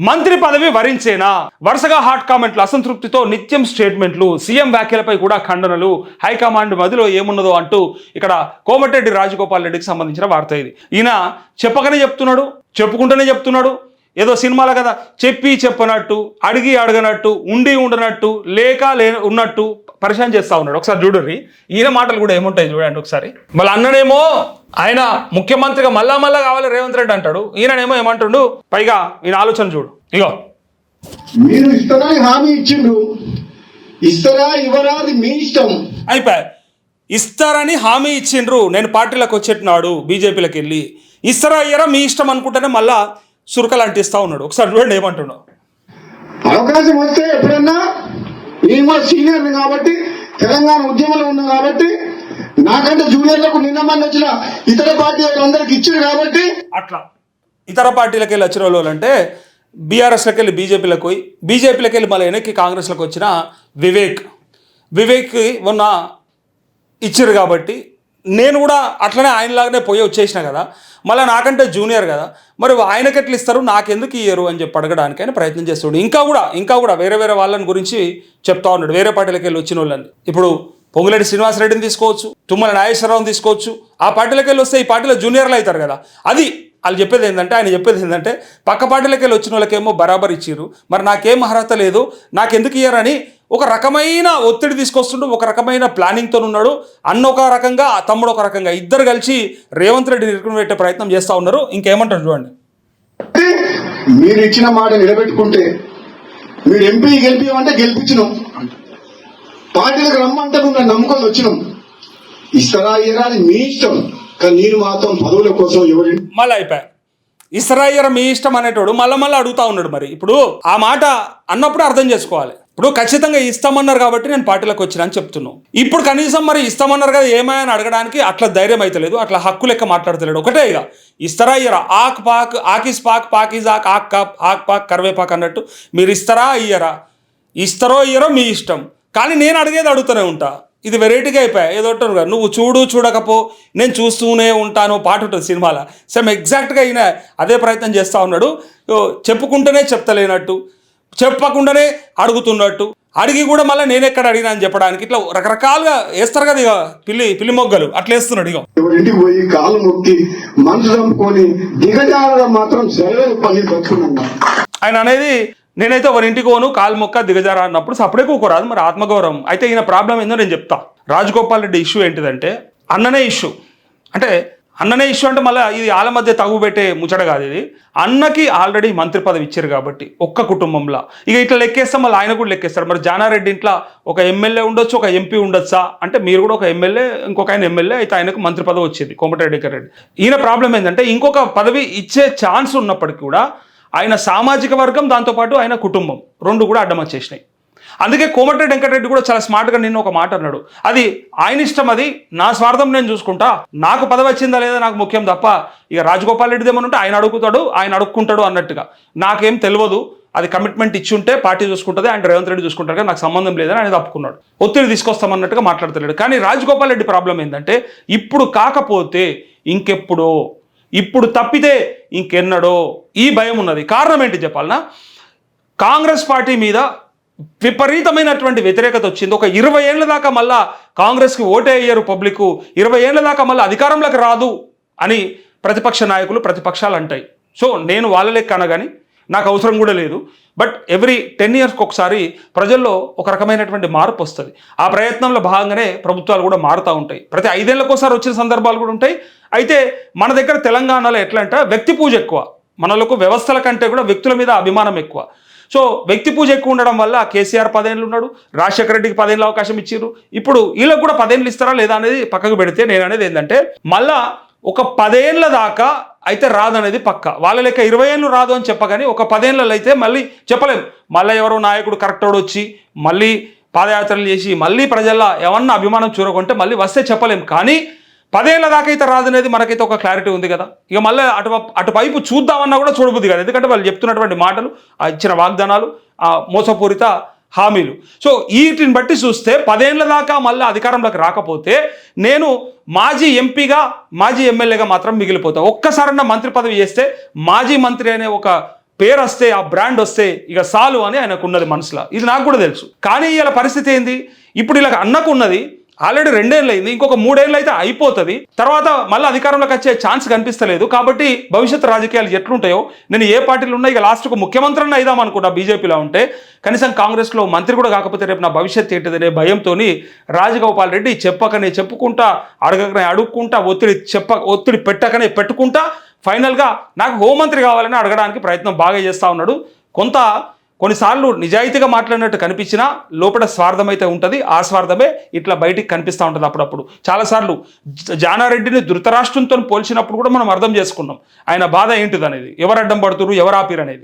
మంత్రి పదవి వరించేనా? వరుసగా హాట్ కామెంట్లు అసంతృప్తితో నిత్యం స్టేట్మెంట్లు సీఎం వ్యాఖ్యలపై కూడా ఖండనలు. హైకమాండ్ మదిలో ఏమున్నదో అంటూ ఇక్కడ కోమటిరెడ్డి రాజగోపాల్ రెడ్డికి సంబంధించిన వార్త ఇది. ఈయన చెప్పకనే చెప్తున్నాడు చెప్పుకుంటూనే చెప్తున్నాడు. ఏదో సినిమాల కదా చెప్పి చెప్పనట్టు అడిగి అడగనట్టు ఉండి ఉండనట్టు లేక లే ఉన్నట్టు పరిచయం చేస్తూ ఉన్నాడు. ఒకసారి చూడుర్రి. ఈయన మాటలు కూడా ఏముంటాయి చూడండి ఒకసారి. మళ్ళీ అన్ననేమో ఆయన ముఖ్యమంత్రిగా మళ్ళా మళ్ళా కావాలి రేవంత్ రెడ్డి అంటాడు. ఈయననేమో ఏమంటుండు? పైగా ఈయన ఆలోచన చూడు. ఇగో. మీరు ఇస్తారని హామీ ఇచ్చిండ్రు? ఇస్తారా ఇవ్వరా మీ ఇష్టం. అయిపోయా. ఇస్తారని హామీ ఇచ్చిండ్రు. నేను పార్టీలకు వచ్చేట్టున్నాడు బీజేపీలకు వెళ్ళి ఇస్తారా అయ్యారా మీ ఇష్టం అనుకుంటేనే మళ్ళా సురకలు అంటిస్తా ఉన్నాడు. ఒకసారి చూడండి ఏమంటున్నావు అవకాశం వస్తే ఎప్పుడన్నా నేను కూడా కాబట్టి తెలంగాణ ఉద్యమంలో ఉన్నా కాబట్టి నాకంటే జూనియర్లకు నిన్న మంది వచ్చిన ఇతర పార్టీ వాళ్ళందరికి ఇచ్చారు కాబట్టి అట్లా. ఇతర పార్టీలకు వెళ్ళి వచ్చిన వాళ్ళు అంటే బీఆర్ఎస్లోకి వెళ్ళి బీజేపీలకు పోయి బీజేపీలోకి వెళ్ళి మళ్ళీ వెనక్కి కాంగ్రెస్లోకి వచ్చిన వివేక్. వివేక్కి మొన్న ఇచ్చారు కాబట్టి నేను కూడా అట్లనే ఆయనలాగానే పోయి వచ్చేసిన కదా. మళ్ళీ నాకంటే జూనియర్ కదా. మరి ఆయనకి ఎట్లా ఇస్తారు? నాకెందుకు ఇయ్యరు అని చెప్పి అడగడానికి ఆయన ప్రయత్నం చేస్తాడు ఇంకా కూడా ఇంకా కూడా వేరే వేరే వాళ్ళని గురించి చెప్తా ఉన్నాడు. వేరే పార్టీలకు వెళ్ళి వచ్చిన వాళ్ళని. ఇప్పుడు పొంగులేటి శ్రీనివాసరెడ్డిని తీసుకోవచ్చు తుమ్మల నాగేశ్వరరావుని తీసుకోవచ్చు. ఆ పార్టీలకు వెళ్ళి వస్తే ఈ పార్టీలో జూనియర్లు అవుతారు కదా. అది వాళ్ళు చెప్పేది ఏంటంటే ఆయన చెప్పేది ఏంటంటే పక్క పార్టీలకు వెళ్ళి వచ్చిన వాళ్ళకేమో బరాబర్ ఇచ్చిర్రు. మరి నాకేం అర్హత లేదు నాకెందుకు ఇయ్యారని ఒక రకమైన ఒత్తిడి తీసుకొస్తుండు ఒక రకమైన ప్లానింగ్తో ఉన్నాడు. అన్న ఒక రకంగా తమ్ముడు ఒక రకంగా ఇద్దరు కలిసి రేవంత్ రెడ్డి నిరుకుని పెట్టే ప్రయత్నం చేస్తూ ఉన్నారు. ఇంకేమంటారు చూడండి. మీరు ఇచ్చిన మాట నిలబెట్టుకుంటే మీరు ఎంపీ గెలిపిమంటే గెలిపించినాం. పార్టీలకు రమ్మంటే మేము నమ్ముకొని వచ్చినాం. ఇస్తారా ఇయ్యరా అది మీ ఇష్టం కానీ నేను మాత్రం పదవుల కోసం ఎవరి మళ్ళీ అయిపోయా. ఇస్రాయర్ మీ ఇష్టం అనేటోడు మళ్ళీ మళ్ళీ అడుగుతా ఉన్నాడు మరి. ఇప్పుడు ఆ మాట అన్నప్పుడు అర్థం చేసుకోవాలి. ఇప్పుడు ఖచ్చితంగా ఇస్తామన్నారు కాబట్టి నేను పార్టీలకు వచ్చిన అని చెప్తున్నాను ఇప్పుడు కనీసం మరి ఇస్తామన్నారు కదా ఏమైనా అడగడానికి అట్లా ధైర్యం అయితలేదు అట్లా హక్కు లెక్క మాట్లాడతలేడు. ఒకటే ఇక ఇస్తారా ఇయ్యరా ఆక్ పాక్ ఆకిస్ పాక్ పాకిజ్ ఆక్ ఆక్ కాప్ ఆక్ పాక్ కరివేపాక్ అన్నట్టు మీరు ఇస్తారా ఇయ్యరా? ఇస్తారో ఇయ్యరో మీ ఇష్టం. కానీ నేను అడిగేది అడుగుతూనే ఉంటా. ఇది వెరైటీగా అయిపోయా. ఏదో అంటారు కదా నువ్వు చూడు చూడకపో నేను చూస్తూనే ఉంటాను పాట ఉంటుంది సినిమాలో. సేమ్ ఎగ్జాక్ట్గా ఈయన అదే ప్రయత్నం చేస్తూ ఉన్నాడు. చెప్పుకుంటేనే చెప్తలేనట్టు చెప్పకుండానే అడుగుతున్నట్టు. అడిగి కూడా మళ్ళీ నేను ఎక్కడ అడిగినా అని చెప్పడానికి ఇట్లా రకరకాలుగా వేస్తారు కదా ఇక పిల్లి పిల్లి మొగ్గలు. అట్లా వేస్తున్నాడు ఇక ఎవరింటికి పోయి కాలు మొక్కి మనసు చంపుకొని దిగజారడం మాత్రం జరగదు పని ఆయన అనేది నేనైతే ఒక ఇంటికి పోను కాలు మొక్క దిగజారా అన్నప్పుడు సపడే కూకోరాదు మరి ఆత్మగౌరవం. అయితే ఈయన ప్రాబ్లం ఏందో నేను చెప్తా. రాజగోపాల్ రెడ్డి ఇష్యూ ఏంటిదంటే అన్ననే ఇష్యూ. అంటే అన్ననే ఇష్యూ అంటే మళ్ళీ ఇది వాళ్ళ మధ్య తగు పెట్టే ముచ్చట కాదు ఇది. అన్నకి ఆల్రెడీ మంత్రి పదవి ఇచ్చారు కాబట్టి ఒక్క కుటుంబంలో. ఇక ఇట్లా లెక్కేస్తాం మళ్ళీ ఆయన కూడా లెక్కేస్తారు. మరి జానారెడ్డి ఇంట్లో ఒక ఎమ్మెల్యే ఉండొచ్చు ఒక ఎంపీ ఉండొచ్చా? అంటే మీరు కూడా ఒక ఎమ్మెల్యే ఇంకొక ఆయన ఎమ్మెల్యే అయితే ఆయనకు మంత్రి పదవి వచ్చింది కోమటిరెడ్డి రెడ్డి ఈయన ప్రాబ్లం ఏంటంటే ఇంకొక పదవి ఇచ్చే ఛాన్స్ ఉన్నప్పటికీ కూడా ఆయన సామాజిక వర్గం దాంతోపాటు ఆయన కుటుంబం. రెండు కూడా అడ్డం వచ్చేసినాయి. అందుకే కోమటిరెడ్డి వెంకటరెడ్డి కూడా చాలా స్మార్ట్గా నిన్న ఒక మాట అన్నాడు. అది ఆయన ఇష్టం అది నా స్వార్థం నేను చూసుకుంటా. నాకు పదవి వచ్చిందా లేదా నాకు ముఖ్యం తప్ప ఇక రాజగోపాల్ రెడ్డి ఏమనుంటే ఉంటే ఆయన అడుగుతాడు ఆయన అడుక్కుంటాడు అన్నట్టుగా. నాకేం తెలియదు. అది కమిట్మెంట్ ఇచ్చి ఉంటే పార్టీ చూసుకుంటుంది ఆయన రేవంత్ రెడ్డి చూసుకుంటారు కానీ నాకు సంబంధం లేదని ఆయన తప్పుకున్నాడు. ఒత్తిడి తీసుకొస్తామన్నట్టుగా మాట్లాడతలేడు. కానీ రాజగోపాల్ రెడ్డి ప్రాబ్లం ఏంటంటే ఇప్పుడు కాకపోతే ఇంకెప్పుడో ఇప్పుడు తప్పితే ఇంకెన్నడో ఈ భయం ఉన్నది. కారణం ఏంటి చెప్పాలనా? కాంగ్రెస్ పార్టీ మీద విపరీతమైనటువంటి వ్యతిరేకత వచ్చింది. ఒక ఇరవై ఏళ్ళ దాకా మళ్ళా కాంగ్రెస్కి ఓటే అయ్యారు పబ్లిక్ ఇరవై ఏళ్ళ దాకా మళ్ళీ అధికారంలోకి రాదు అని ప్రతిపక్ష నాయకులు ప్రతిపక్షాలు అంటాయి. సో నేను వాళ్ళ లెక్క అనగాని నాకు అవసరం కూడా లేదు. బట్ ఎవ్రీ టెన్ ఇయర్స్కి ఒకసారి ప్రజల్లో ఒక రకమైనటువంటి మార్పు వస్తుంది. ఆ ప్రయత్నంలో భాగంగానే ప్రభుత్వాలు కూడా మారుతూ ఉంటాయి. ప్రతి ఐదేళ్ళకోసారి వచ్చిన సందర్భాలు కూడా ఉంటాయి. అయితే మన దగ్గర తెలంగాణలో ఎట్లా అంటే వ్యక్తి పూజ ఎక్కువ. మనలకు వ్యవస్థల కంటే కూడా వ్యక్తుల మీద అభిమానం ఎక్కువ. సో వ్యక్తి పూజ ఎక్కువ ఉండడం వల్ల కేసీఆర్ పదేళ్ళు ఉన్నాడు. రాజశేఖర రెడ్డికి పదేళ్ళు అవకాశం ఇచ్చారు ఇప్పుడు వీళ్ళకి కూడా పదేళ్ళు ఇస్తారా లేదా అనేది పక్కకు పెడితే నేను అనేది ఏంటంటే మళ్ళా ఒక పదేళ్ళ దాకా అయితే రాదనేది పక్క. వాళ్ళ లెక్క ఇరవై ఏళ్ళు రాదు అని చెప్పగానే ఒక పదేళ్ళలో అయితే మళ్ళీ చెప్పలేం. మళ్ళీ ఎవరో నాయకుడు కరెక్టోడు వచ్చి మళ్ళీ పాదయాత్రలు చేసి మళ్ళీ ప్రజల్లో ఏమన్నా అభిమానం చూరకుంటే మళ్ళీ వస్తే చెప్పలేం. కానీ పదేళ్ళ దాకా అయితే రాదనేది మనకైతే ఒక క్లారిటీ ఉంది కదా. ఇక మళ్ళీ అటు అటువైపు చూద్దామన్నా కూడా చూడబుద్ది కదా. ఎందుకంటే వాళ్ళు చెప్తున్నటువంటి మాటలు ఇచ్చిన వాగ్దానాలు మోసపూరిత హామీలు. సో వీటిని బట్టి చూస్తే పదేళ్ళ దాకా మళ్ళీ అధికారంలోకి రాకపోతే నేను మాజీ ఎంపీగా మాజీ ఎమ్మెల్యేగా మాత్రం మిగిలిపోతా. ఒక్కసారన్నా మంత్రి పదవి చేస్తే మాజీ మంత్రి అనే ఒక పేరు వస్తే ఆ బ్రాండ్ వస్తే ఇక సాలు అని ఆయనకు ఉన్నది మనసులో. ఇది నాకు కూడా తెలుసు. కానీ ఇలా పరిస్థితి ఏంది? ఇప్పుడు ఇలా అన్నకు ఉన్నది ఆల్రెడీ రెండేళ్ళు అయింది ఇంకొక మూడేళ్ళు అయితే అయిపోతుంది. తర్వాత మళ్ళీ అధికారంలోకి వచ్చే ఛాన్స్ కనిపిస్తలేదు. కాబట్టి భవిష్యత్తు రాజకీయాలు ఎట్లుంటాయో నేను ఏ పార్టీలు ఉన్నా ఇక లాస్ట్కు ముఖ్యమంత్రిని అయిదాం అనుకుంటా బీజేపీలో ఉంటే. కనీసం కాంగ్రెస్లో మంత్రి కూడా కాకపోతే రేపు నా భవిష్యత్తు ఏంటిదనే భయంతో రాజగోపాల్ రెడ్డి చెప్పకనే చెప్పుకుంటా అడగకనే అడుక్కుంటా ఒత్తిడి చెప్ప ఒత్తిడి పెట్టకనే పెట్టుకుంటా ఫైనల్గా నాకు హోంమంత్రి కావాలని అడగడానికి ప్రయత్నం బాగా చేస్తూ ఉన్నాడు. కొంత కొన్నిసార్లు నిజాయితీగా మాట్లాడినట్టు కనిపించినా లోపల స్వార్థం అయితే ఉంటుంది ఆ స్వార్థమే ఇట్లా బయటికి కనిపిస్తూ ఉంటుంది అప్పుడప్పుడు. చాలాసార్లు జానారెడ్డిని ధృతరాష్ట్రంతో పోల్చినప్పుడు కూడా మనం అర్థం చేసుకున్నాం. ఆయన బాధ ఏంటిది అనేది ఎవరు అడ్డం పడుతురు ఎవరు ఆపిరు అనేది